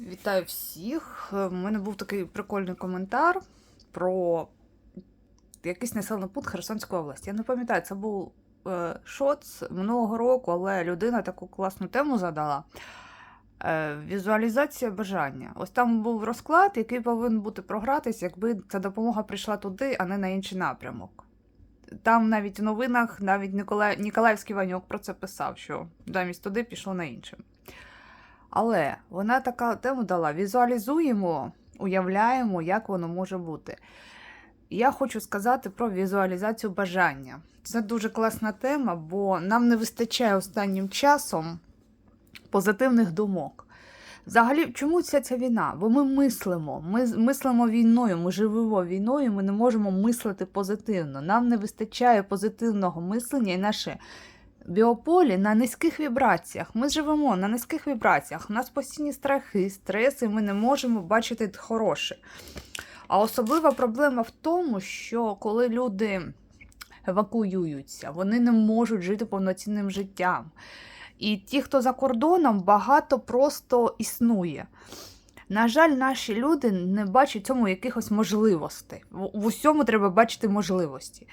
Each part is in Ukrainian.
Вітаю всіх. У мене був такий прикольний коментар про якийсь населений пункт Херсонської області. Я не пам'ятаю, це був е, шоц минулого року, але людина таку класну тему задала. Е, візуалізація бажання. Ось там був розклад, який повинен бути програтись, якби ця допомога прийшла туди, а не на інший напрямок. Там навіть в новинах навіть. Ніколаївський Ваньок про це писав, що замість туди пішло на інше. Але вона така тему дала: візуалізуємо, уявляємо, як воно може бути. Я хочу сказати про візуалізацію бажання. Це дуже класна тема, бо нам не вистачає останнім часом позитивних думок. Взагалі, чому ця ця війна? Бо ми мислимо. Ми мислимо війною, ми живемо війною, ми не можемо мислити позитивно. Нам не вистачає позитивного мислення і наше біополі на низьких вібраціях. Ми живемо на низьких вібраціях. У нас постійні страхи, стреси, ми не можемо бачити хороше. А особлива проблема в тому, що коли люди евакуюються, вони не можуть жити повноцінним життям. І ті, хто за кордоном, багато просто існує. На жаль, наші люди не бачать цьому якихось можливостей. В, усьому треба бачити можливості.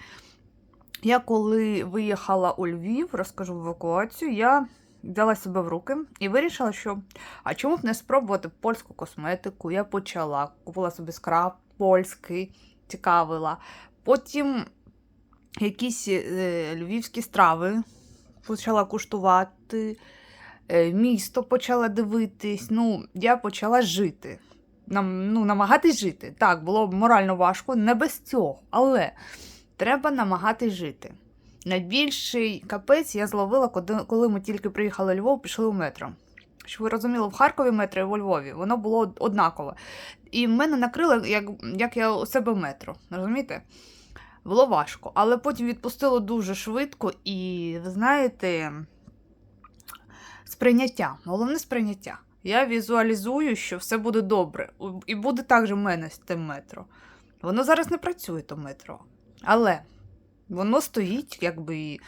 Я коли виїхала у Львів, розкажу евакуацію, я взяла себе в руки і вирішила, що а чому б не спробувати польську косметику? Я почала, купила собі скраб польський, цікавила. Потім якісь е, львівські страви почала куштувати, е, місто почала дивитись. Ну, я почала жити. Нам, ну, намагатись жити. Так, було морально важко, не без цього, але треба намагатись жити. Найбільший капець я зловила, коли- ми тільки приїхали у Львов, пішли у метро. Щоб ви розуміли, в Харкові метро і у Львові воно було однакове. І в мене накрило, як, як я у себе в метро. Розумієте? Було важко. Але потім відпустило дуже швидко, і ви знаєте, сприйняття. Головне сприйняття. Я візуалізую, що все буде добре. І буде так же в мене з тим метро. Воно зараз не працює, то метро. Але воно стоїть, якби і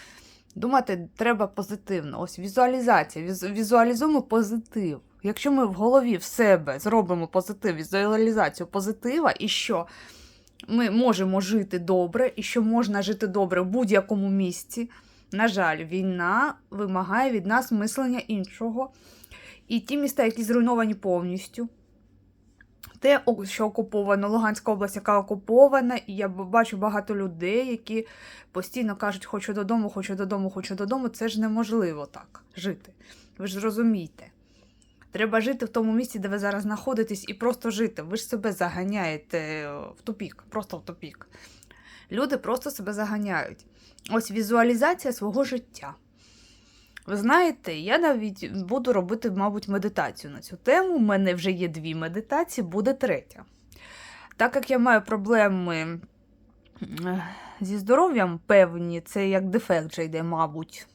думати треба позитивно. Ось візуалізація. Віз- Візуалізуємо позитив. Якщо ми в голові в себе зробимо позитив, візуалізацію позитива, і що ми можемо жити добре, і що можна жити добре в будь-якому місці. На жаль, війна вимагає від нас мислення іншого. І ті міста, які зруйновані повністю, те, що окуповано, Луганська область, яка окупована, і я бачу багато людей, які постійно кажуть, хочу додому, хочу додому, хочу додому. Це ж неможливо так жити. Ви ж розумієте. Треба жити в тому місці, де ви зараз знаходитесь, і просто жити. Ви ж себе заганяєте е, в тупік, просто в тупік. Люди просто себе заганяють. Ось візуалізація свого життя. Ви знаєте, я навіть буду робити, мабуть, медитацію на цю тему. У мене вже є дві медитації, буде третя. Так як я маю проблеми зі здоров'ям певні, це як дефект вже йде, мабуть.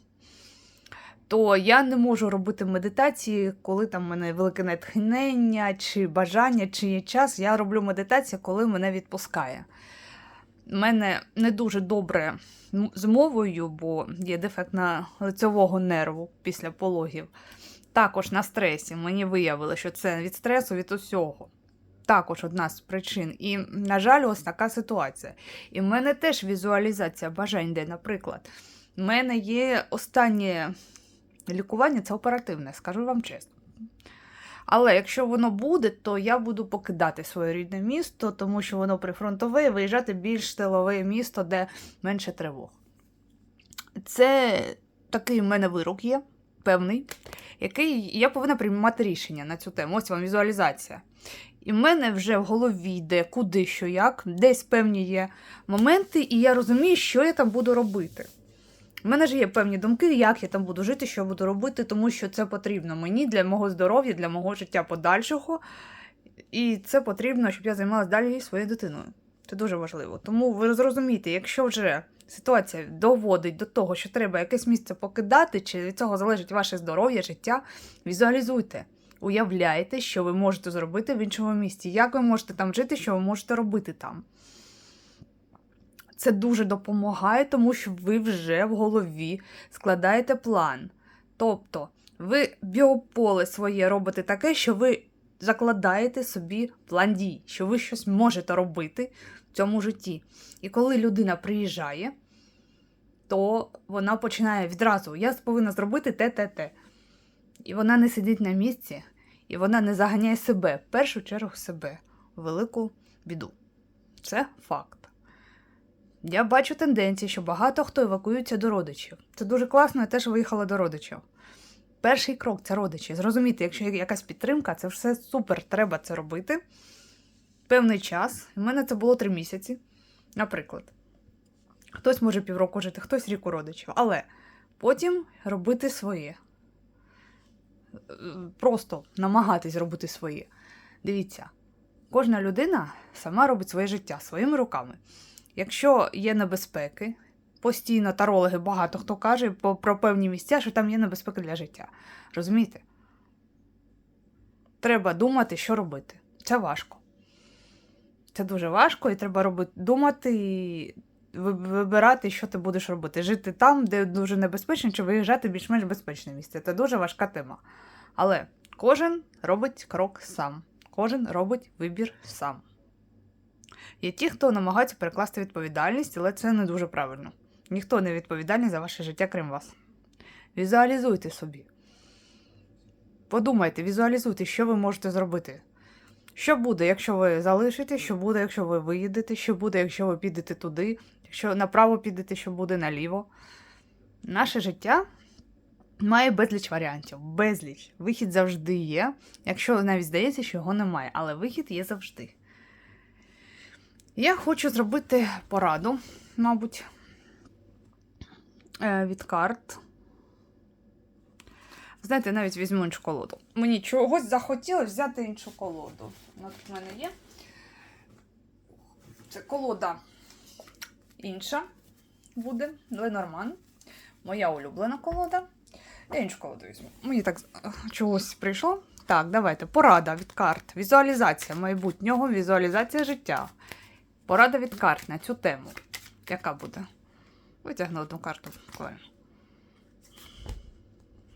То я не можу робити медитації, коли там в мене велике натхнення, чи бажання, чи є час. Я роблю медитацію, коли мене відпускає. У мене не дуже добре з мовою, бо є дефект на лицевого нерву після пологів. Також на стресі. Мені виявили, що це від стресу, від усього. Також одна з причин. І, на жаль, ось така ситуація. І в мене теж візуалізація бажань, де, наприклад, в мене є останнє лікування, це оперативне, скажу вам чесно. Але якщо воно буде, то я буду покидати своє рідне місто, тому що воно прифронтове, і виїжджати більш тилове місто, де менше тривог. Це такий в мене вирок є, певний, який я повинна приймати рішення на цю тему. Ось вам візуалізація. І в мене вже в голові йде куди, що як, десь певні є моменти, і я розумію, що я там буду робити. У мене ж є певні думки, як я там буду жити, що буду робити, тому що це потрібно мені для мого здоров'я, для мого життя подальшого. І це потрібно, щоб я займалася далі своєю дитиною. Це дуже важливо. Тому ви зрозумієте, якщо вже ситуація доводить до того, що треба якесь місце покидати, чи від цього залежить ваше здоров'я, життя, візуалізуйте. Уявляйте, що ви можете зробити в іншому місці, як ви можете там жити, що ви можете робити там. Це дуже допомагає, тому що ви вже в голові складаєте план. Тобто, ви біополе своє робите таке, що ви закладаєте собі план дій, що ви щось можете робити в цьому житті. І коли людина приїжджає, то вона починає відразу: я повинна зробити те, те, те. І вона не сидить на місці, і вона не заганяє себе, в першу чергу себе, в велику біду. Це факт. Я бачу тенденції, що багато хто евакуюється до родичів. Це дуже класно, я теж виїхала до родичів. Перший крок це родичі. Зрозуміти, якщо є якась підтримка, це все супер, треба це робити. Певний час. У мене це було три місяці, наприклад. Хтось може півроку жити, хтось рік у родичів. Але потім робити своє. Е, Просто намагатись робити своє. Дивіться, кожна людина сама робить своє життя своїми руками. Якщо є небезпеки, постійно тарологи багато хто каже про певні місця, що там є небезпека для життя. Розумієте? Треба думати, що робити. Це важко. Це дуже важко, і треба робити, думати і вибирати, що ти будеш робити. Жити там, де дуже небезпечно, чи виїжджати в більш-менш безпечне місце. Це дуже важка тема. Але кожен робить крок сам, кожен робить вибір сам. Є ті, хто намагається перекласти відповідальність, але це не дуже правильно. Ніхто не відповідальний за ваше життя, крім вас. Візуалізуйте собі. Подумайте, візуалізуйте, що ви можете зробити. Що буде, якщо ви залишите, що буде, якщо ви виїдете, що буде, якщо ви підете туди, якщо направо підете, що буде наліво. Наше життя має безліч варіантів. Безліч. Вихід завжди є, якщо навіть здається, що його немає, але вихід є завжди. Я хочу зробити пораду, мабуть, е, від карт. Знаєте, навіть візьму іншу колоду. Мені чогось захотілося взяти іншу колоду. От в мене є. Це колода інша буде, Ленорман. Моя улюблена колода. Я іншу колоду візьму. Мені так е, чогось прийшло. Так, давайте. Порада від карт. Візуалізація майбутнього, візуалізація життя. Порада від карт на цю тему. Яка буде? Витягну одну карту.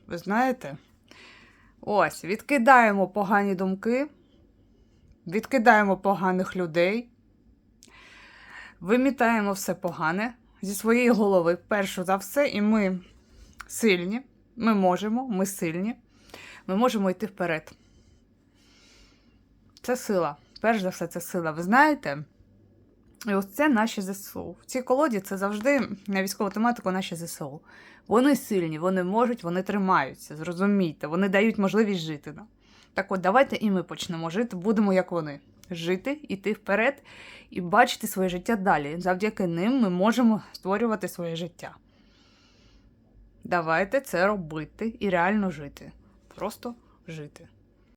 Ви знаєте? Ось, відкидаємо погані думки, відкидаємо поганих людей, вимітаємо все погане зі своєї голови, першу за все, і ми сильні, ми можемо, ми сильні, ми можемо йти вперед. Це сила. Перш за все, це сила. Ви знаєте? І ось це наші ЗСУ. В цій колоді це завжди на військову тематику наші ЗСУ. Вони сильні, вони можуть, вони тримаються. Зрозумійте, вони дають можливість жити. нам. Так от, давайте і ми почнемо жити, будемо як вони. Жити, іти вперед і бачити своє життя далі. Завдяки ним ми можемо створювати своє життя. Давайте це робити і реально жити. Просто жити.